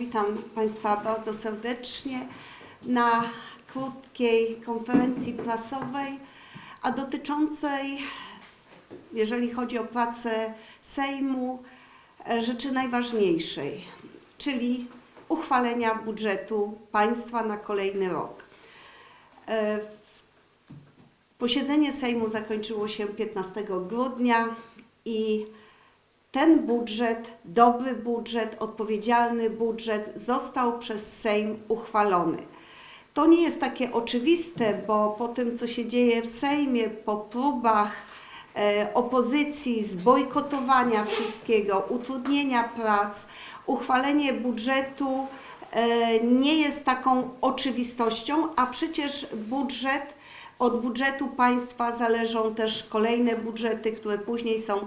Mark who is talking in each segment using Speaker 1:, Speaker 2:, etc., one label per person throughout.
Speaker 1: Witam Państwa bardzo serdecznie na krótkiej konferencji prasowej, a dotyczącej, jeżeli chodzi o pracę Sejmu, rzeczy najważniejszej, czyli uchwalenia budżetu państwa na kolejny rok. Posiedzenie Sejmu zakończyło się 15 grudnia i ten budżet, dobry budżet, odpowiedzialny budżet został przez Sejm uchwalony. To nie jest takie oczywiste, bo po tym, co się dzieje w Sejmie, po próbach e, opozycji zbojkotowania wszystkiego, utrudnienia prac, uchwalenie budżetu e, nie jest taką oczywistością, a przecież budżet, od budżetu państwa zależą też kolejne budżety, które później są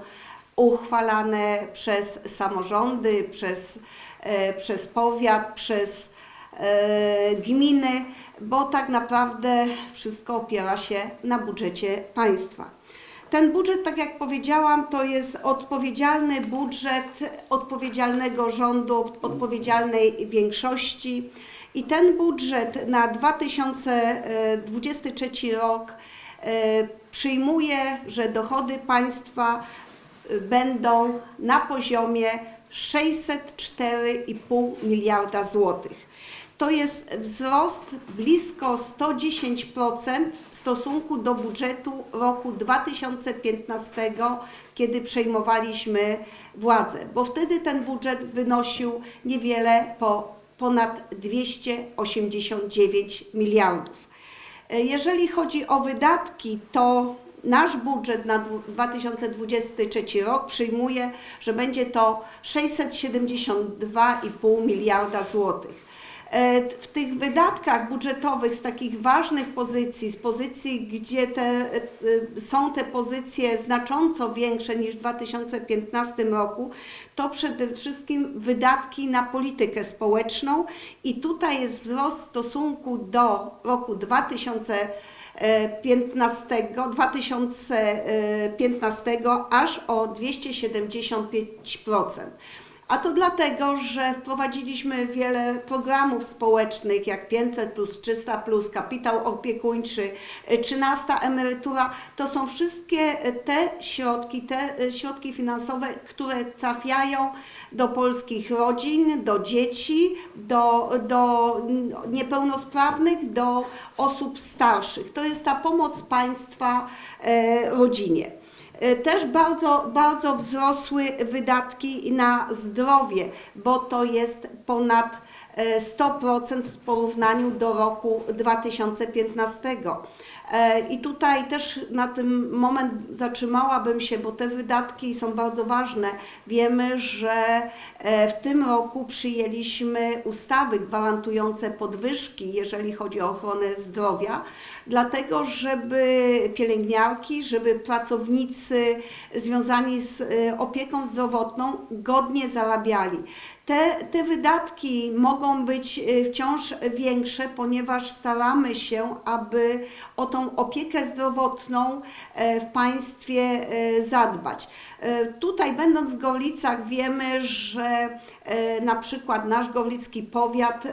Speaker 1: uchwalane przez samorządy, przez, e, przez powiat, przez e, gminy, bo tak naprawdę wszystko opiera się na budżecie państwa. Ten budżet, tak jak powiedziałam, to jest odpowiedzialny budżet odpowiedzialnego rządu, odpowiedzialnej większości. I ten budżet na 2023 rok e, przyjmuje, że dochody państwa będą na poziomie 604,5 miliarda złotych. To jest wzrost blisko 110% w stosunku do budżetu roku 2015, kiedy przejmowaliśmy władzę, bo wtedy ten budżet wynosił niewiele po ponad 289 miliardów. E, Jeżeli chodzi o wydatki, to nasz budżet na dwu- 2023 rok przyjmuje, że będzie to 672,5 miliarda złotych. E, W tych wydatkach budżetowych z takich ważnych pozycji, z pozycji, gdzie te, e, są te pozycje znacząco większe niż w 2015 roku, to przede wszystkim wydatki na politykę społeczną i tutaj jest wzrost w stosunku do roku 2015, 2015 aż o 275%. A to dlatego, że wprowadziliśmy wiele programów społecznych, jak 500, 300, kapitał opiekuńczy, y, 13 emerytura. To są wszystkie te środki, te środki finansowe, które trafiają do polskich rodzin, do dzieci, do, do niepełnosprawnych, do osób starszych. To jest ta pomoc państwa e, rodzinie. E, Też bardzo, bardzo wzrosły wydatki na zdrowie, bo to jest ponad e, 100% w porównaniu do roku 2015. E, I tutaj też na tym moment zatrzymałabym się, bo te wydatki są bardzo ważne. Wiemy, że e, w tym roku przyjęliśmy ustawy gwarantujące podwyżki, jeżeli chodzi o ochronę zdrowia, dlatego żeby pielęgniarki, żeby pracownicy związani z e, opieką zdrowotną godnie zarabiali. Te, te wydatki mogą być wciąż większe, ponieważ staramy się, aby o tą opiekę zdrowotną e, w państwie e, zadbać. E, Tutaj będąc w Gorlicach wiemy, że na przykład nasz gorlicki powiat,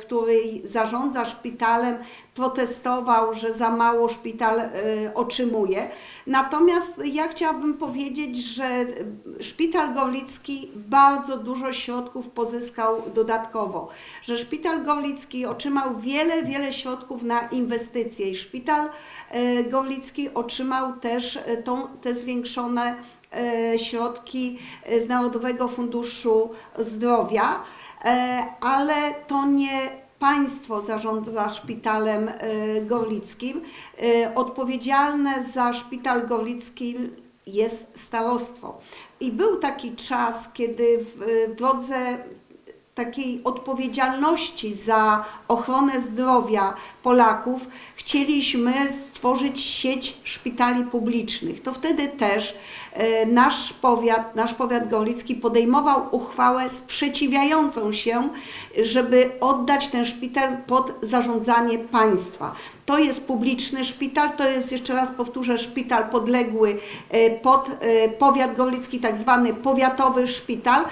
Speaker 1: który zarządza szpitalem, protestował, że za mało szpital otrzymuje. Natomiast ja chciałabym powiedzieć, że szpital gorlicki bardzo dużo środków pozyskał dodatkowo, że szpital gorlicki otrzymał wiele, wiele środków na inwestycje i szpital e, gorlicki otrzymał też e, tą, te zwiększone e, środki z Narodowego Funduszu Zdrowia, ale to nie państwo zarządza szpitalem gorlickim. Odpowiedzialne za szpital gorlicki jest starostwo. I był taki czas, kiedy w drodze takiej odpowiedzialności za ochronę zdrowia Polaków chcieliśmy stworzyć sieć szpitali publicznych. To wtedy też e, nasz powiat, nasz powiat gorlicki podejmował uchwałę sprzeciwiającą się, żeby oddać ten szpital pod zarządzanie państwa. To jest publiczny szpital, to jest jeszcze raz powtórzę szpital podległy e, pod e, powiat gorlicki, tak zwany powiatowy szpital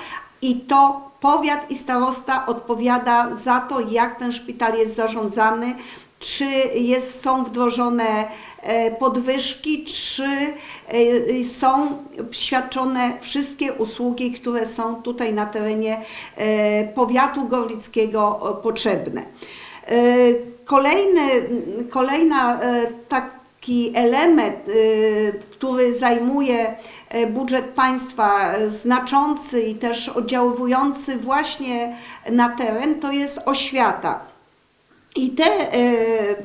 Speaker 1: i to powiat i starosta odpowiada za to, jak ten szpital jest zarządzany, czy jest, są wdrożone e, podwyżki, czy e, są świadczone wszystkie usługi, które są tutaj na terenie e, powiatu gorlickiego potrzebne. Kolejny, kolejna taki element, który zajmuje budżet państwa e, znaczący i też oddziaływujący właśnie na teren, to jest oświata. I te e,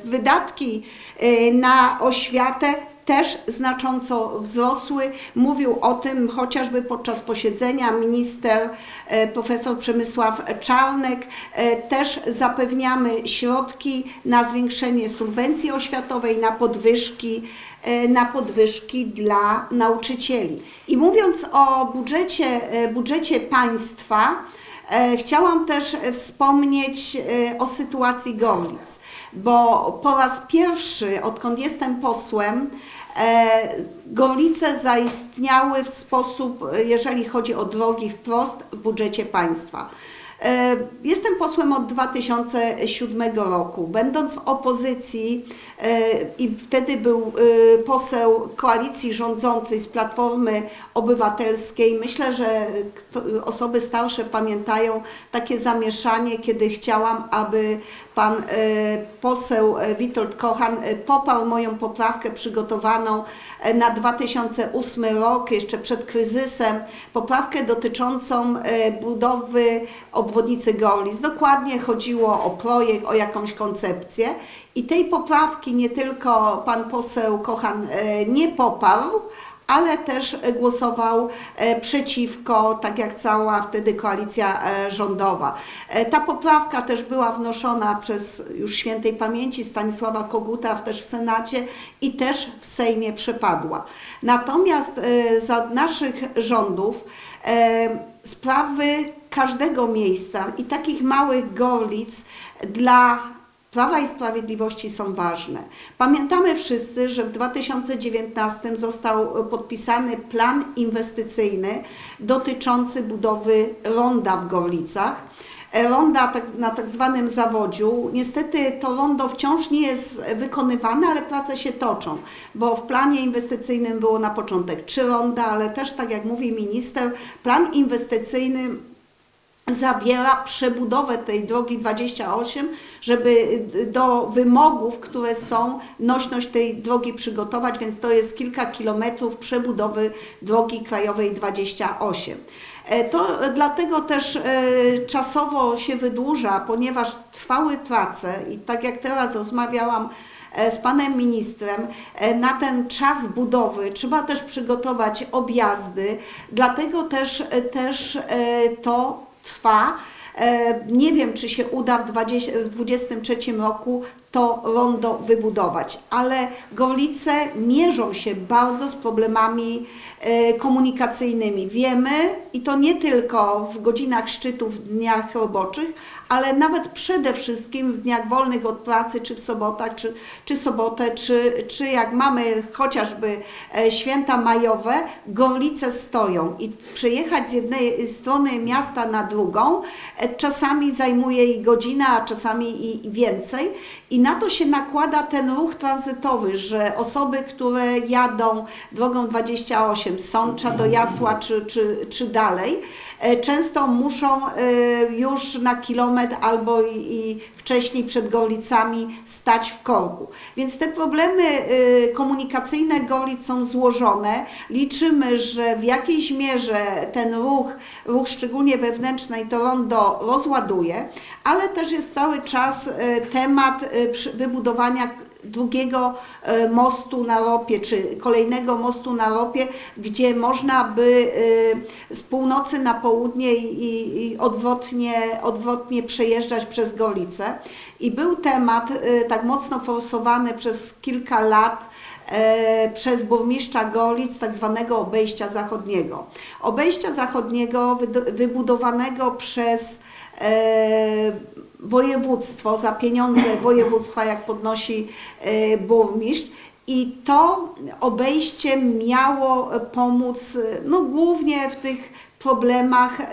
Speaker 1: wydatki e, na oświatę też znacząco wzrosły. Mówił o tym chociażby podczas posiedzenia minister e, profesor Przemysław Czarnek. E, Też zapewniamy środki na zwiększenie subwencji oświatowej, na podwyżki, e, na podwyżki dla nauczycieli. I mówiąc o budżecie, e, budżecie państwa, E, Chciałam też wspomnieć e, o sytuacji Gorlic, bo po raz pierwszy, odkąd jestem posłem, e, Gorlice zaistniały w sposób, e, jeżeli chodzi o drogi, wprost w budżecie państwa. E, Jestem posłem od 2007 roku. Będąc w opozycji e, i wtedy był e, poseł koalicji rządzącej z Platformy Obywatelskiej, myślę, że osoby starsze pamiętają takie zamieszanie, kiedy chciałam, aby pan poseł Witold Kochan poparł moją poprawkę przygotowaną na 2008 rok, jeszcze przed kryzysem, poprawkę dotyczącą budowy obwodnicy Gorlic. Dokładnie chodziło o projekt, o jakąś koncepcję i tej poprawki nie tylko pan poseł Kochan e, nie poparł, ale też głosował e, przeciwko, tak jak cała wtedy koalicja e, rządowa. E, Ta poprawka też była wnoszona przez już świętej pamięci Stanisława Koguta też w Senacie i też w Sejmie przepadła. Natomiast za naszych rządów sprawy każdego miejsca i takich małych gorlic dla Prawa i Sprawiedliwości są ważne. Pamiętamy wszyscy, że w 2019 został podpisany plan inwestycyjny dotyczący budowy ronda w Gorlicach. E, Ronda tak, na tak zwanym zawodziu. Niestety to rondo wciąż nie jest wykonywane, ale prace się toczą, bo w planie inwestycyjnym było na początek trzy ronda, ale też tak jak mówi minister, plan inwestycyjny zawiera przebudowę tej drogi 28, żeby do wymogów, które są, nośność tej drogi przygotować, więc to jest kilka kilometrów przebudowy drogi krajowej 28. E, To dlatego też e, czasowo się wydłuża, ponieważ trwały prace i tak jak teraz rozmawiałam e, z panem ministrem, na ten czas budowy trzeba też przygotować objazdy, dlatego też, też to trwa. E, Nie wiem, czy się uda w 20 w 2023 roku to rondo wybudować, ale Gorlice mierzą się bardzo z problemami e, komunikacyjnymi. Wiemy, i to nie tylko w godzinach szczytu, w dniach roboczych, ale nawet przede wszystkim w dniach wolnych od pracy, czy w sobotach, czy, czy sobotę, czy, czy jak mamy chociażby e, święta majowe, Gorlice stoją i przejechać z jednej strony miasta na drugą e, czasami zajmuje i godzina, a czasami i więcej. I na to się nakłada ten ruch tranzytowy, że osoby, które jadą drogą 28 z Sącza do Jasła czy, czy, czy dalej, często muszą e, już na kilometr albo i, wcześniej przed Gorlicami stać w korku. Więc te problemy e, komunikacyjne Gorlic są złożone. Liczymy, że w jakiejś mierze ten ruch, ruch szczególnie wewnętrzny, to rondo rozładuje, ale też jest cały czas e, temat e, wybudowania drugiego e, mostu na ropie, czy kolejnego mostu na ropie, gdzie można by e, z północy na południe i, odwrotnie, odwrotnie przejeżdżać przez Golice. I był temat e, tak mocno forsowany przez kilka lat przez burmistrza Golic tak zwanego obejścia zachodniego. Obejścia zachodniego wybudowanego przez województwo, za pieniądze województwa, jak podnosi e, burmistrz. I to obejście miało pomóc, no głównie w tych problemach e,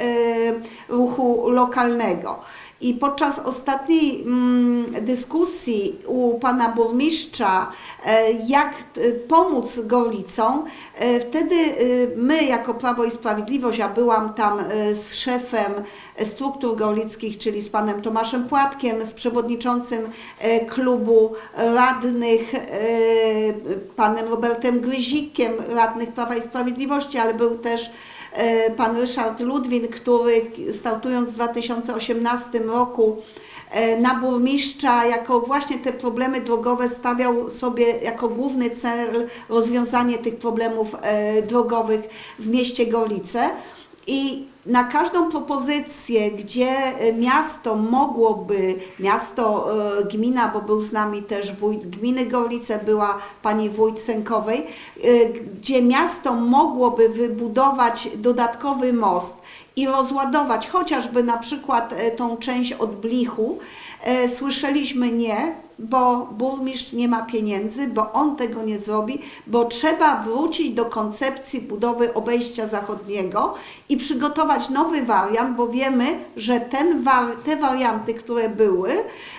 Speaker 1: ruchu lokalnego. I podczas ostatniej mm, dyskusji u pana burmistrza, e, jak e, pomóc Gorlicom, e, wtedy my jako Prawo i Sprawiedliwość, a byłam tam z szefem struktur gorlickich, czyli z panem Tomaszem Płatkiem, z przewodniczącym klubu radnych, panem Robertem Gryzikiem, radnych Prawa i Sprawiedliwości, ale był też pan Ryszard Ludwin, który startując w 2018 roku e, na burmistrza jako właśnie te problemy drogowe stawiał sobie jako główny cel rozwiązanie tych problemów e, drogowych w mieście Gorlice. I na każdą propozycję, gdzie e, miasto mogłoby, miasto, e, gmina, bo był z nami też wójt gminy Gorlice, była pani wójt Sękowej, e, gdzie miasto mogłoby wybudować dodatkowy most i rozładować chociażby na przykład tą część od Blichu, słyszeliśmy nie, bo burmistrz nie ma pieniędzy, bo on tego nie zrobi, bo trzeba wrócić do koncepcji budowy obejścia zachodniego i przygotować nowy wariant, bo wiemy, że ten te warianty, które były,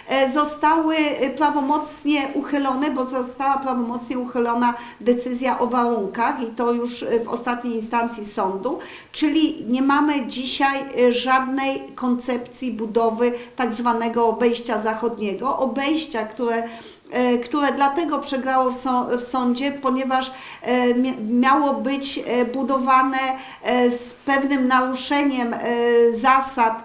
Speaker 1: e, zostały e, prawomocnie uchylone, bo została prawomocnie uchylona decyzja o warunkach i to już e, w ostatniej instancji sądu, czyli nie mamy dzisiaj żadnej koncepcji budowy tak zwanego obejścia zachodniego, obejścia, które e, które dlatego przegrało w, są- w sądzie, ponieważ e, mia- miało być e, budowane z pewnym naruszeniem zasad,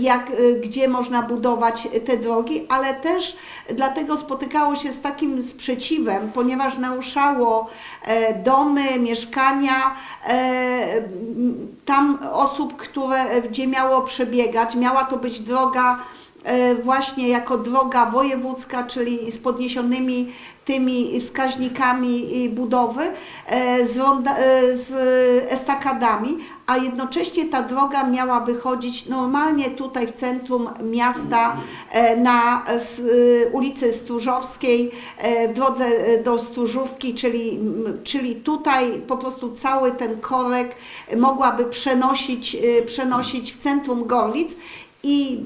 Speaker 1: jak, gdzie można budować te drogi, ale też dlatego spotykało się z takim sprzeciwem, ponieważ naruszało domy, mieszkania, tam osób, które, gdzie miało przebiegać, miała to być droga właśnie jako droga wojewódzka, czyli z podniesionymi tymi wskaźnikami budowy, e, z, ronda, e, z estakadami, a jednocześnie ta droga miała wychodzić normalnie tutaj w centrum miasta e, na e, ulicy Stróżowskiej, e, w drodze e, do Stróżówki, czyli, czyli tutaj po prostu cały ten korek mogłaby przenosić, e, przenosić w centrum Gorlic i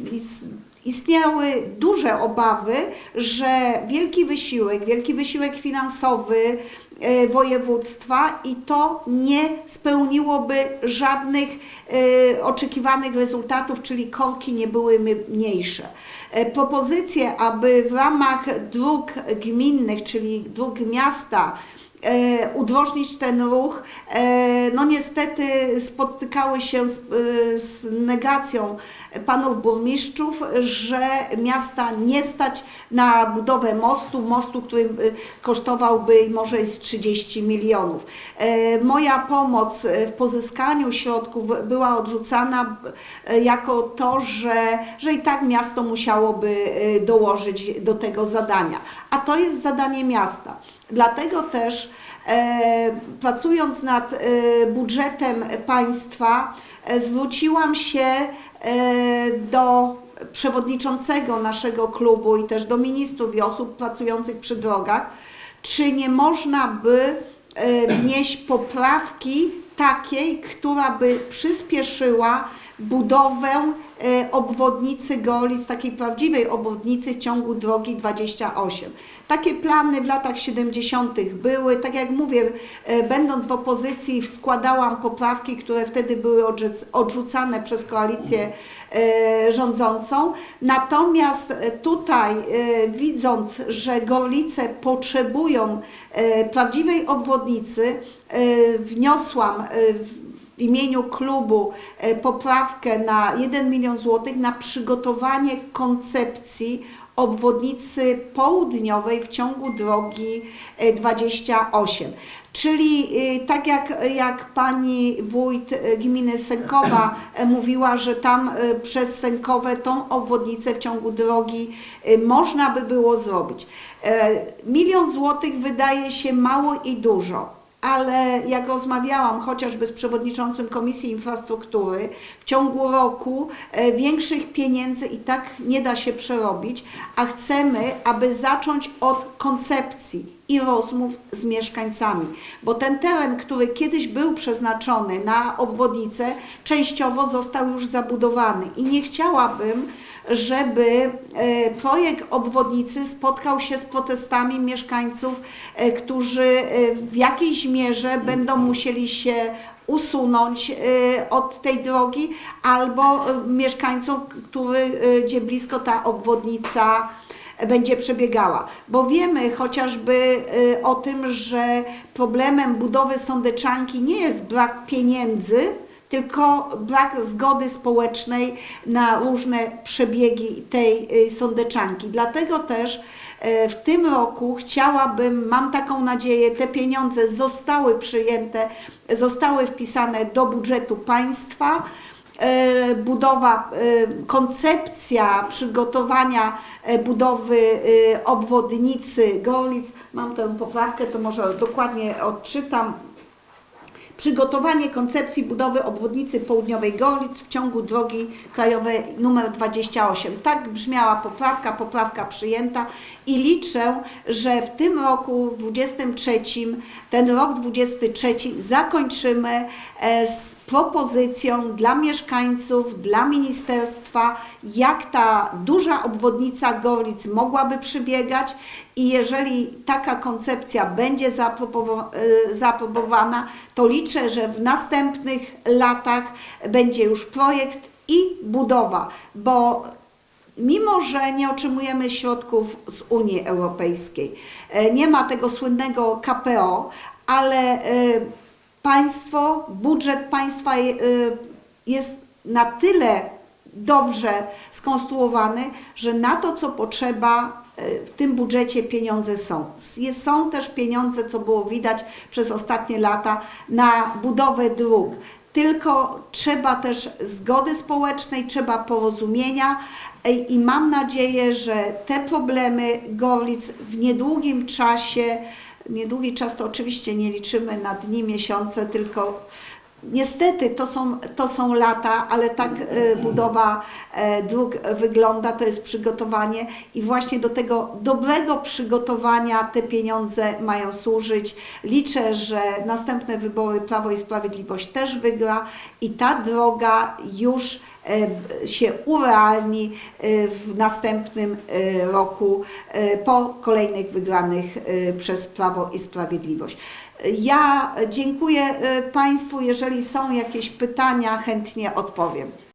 Speaker 1: istniały duże obawy, że wielki wysiłek, wielki wysiłek finansowy e, województwa i to nie spełniłoby żadnych e, oczekiwanych rezultatów, czyli korki nie były mniejsze. E, Propozycje, aby w ramach dróg gminnych, czyli dróg miasta, udrożnić ten ruch, e, no niestety spotykały się z, e, z negacją panów burmistrzów, że miasta nie stać na budowę mostu, mostu, który e, kosztowałby może z 30 milionów. E, Moja pomoc e, w pozyskaniu środków była odrzucana e, jako to, że, że i tak miasto musiałoby e, dołożyć do tego zadania. A to jest zadanie miasta. Dlatego też e, pracując nad e, budżetem państwa, e, zwróciłam się e, do przewodniczącego naszego klubu i też do ministrów i osób pracujących przy drogach, czy nie można by wnieść poprawki takiej, która by przyspieszyła budowę e, obwodnicy Golic, takiej prawdziwej obwodnicy ciągu drogi 28. Takie plany w latach 70. były, tak jak mówię, e, będąc w opozycji składałam poprawki, które wtedy były odrzuc- odrzucane przez koalicję e, rządzącą. Natomiast tutaj widząc, że Gorlice potrzebują prawdziwej obwodnicy, wniosłam w w imieniu klubu e, poprawkę na 1 milion złotych na przygotowanie koncepcji obwodnicy południowej w ciągu drogi e, 28. Czyli e, tak jak, jak pani wójt e, gminy Sękowa e, mówiła, że tam e, przez Sękowe tą obwodnicę w ciągu drogi e, można by było zrobić. E, Milion złotych wydaje się mało i dużo ale jak rozmawiałam chociażby z przewodniczącym Komisji Infrastruktury, w ciągu roku e, większych pieniędzy i tak nie da się przerobić, a chcemy, aby zacząć od koncepcji i rozmów z mieszkańcami, bo ten teren, który kiedyś był przeznaczony na obwodnicę, częściowo został już zabudowany i nie chciałabym, żeby e, projekt obwodnicy spotkał się z protestami mieszkańców, e, którzy e, w jakiejś mierze będą musieli się usunąć od tej drogi, albo mieszkańców, który, gdzie blisko ta obwodnica będzie przebiegała. Bo wiemy chociażby o tym, że problemem budowy sądeczanki nie jest brak pieniędzy, tylko brak zgody społecznej na różne przebiegi tej y, sądeczanki. Dlatego też y, w tym roku chciałabym, mam taką nadzieję, te pieniądze zostały przyjęte, zostały wpisane do budżetu państwa e, budowa, koncepcja przygotowania budowy obwodnicy Gorlic. Mam tę poprawkę, to może dokładnie odczytam. Przygotowanie koncepcji budowy obwodnicy południowej Gorlic w ciągu drogi krajowej nr 28. Tak brzmiała poprawka, poprawka przyjęta i liczę, że w tym roku, w 23, ten rok 23 zakończymy e, z propozycją dla mieszkańców, dla ministerstwa, jak ta duża obwodnica Gorlic mogłaby przebiegać i jeżeli taka koncepcja będzie zaaprobowa- zaaprobowana, to liczę, że w następnych latach będzie już projekt i budowa, bo mimo że nie otrzymujemy środków z Unii Europejskiej, e, nie ma tego słynnego KPO, ale e, państwo, budżet państwa e, jest na tyle dobrze skonstruowany, że na to, co potrzeba, w tym budżecie pieniądze są. Są też pieniądze, co było widać przez ostatnie lata, na budowę dróg. Tylko trzeba też zgody społecznej, trzeba porozumienia i mam nadzieję, że te problemy Gorlic w niedługim czasie, niedługi czas to oczywiście nie liczymy na dni, miesiące, tylko Niestety to są, to są lata, ale tak e, budowa e, dróg wygląda, to jest przygotowanie i właśnie do tego dobrego przygotowania te pieniądze mają służyć. Liczę, że następne wybory Prawo i Sprawiedliwość też wygra i ta droga już e, się urealni w następnym roku po kolejnych wygranych przez Prawo i Sprawiedliwość. Ja dziękuję e, Państwu. Jeżeli są jakieś pytania, chętnie odpowiem.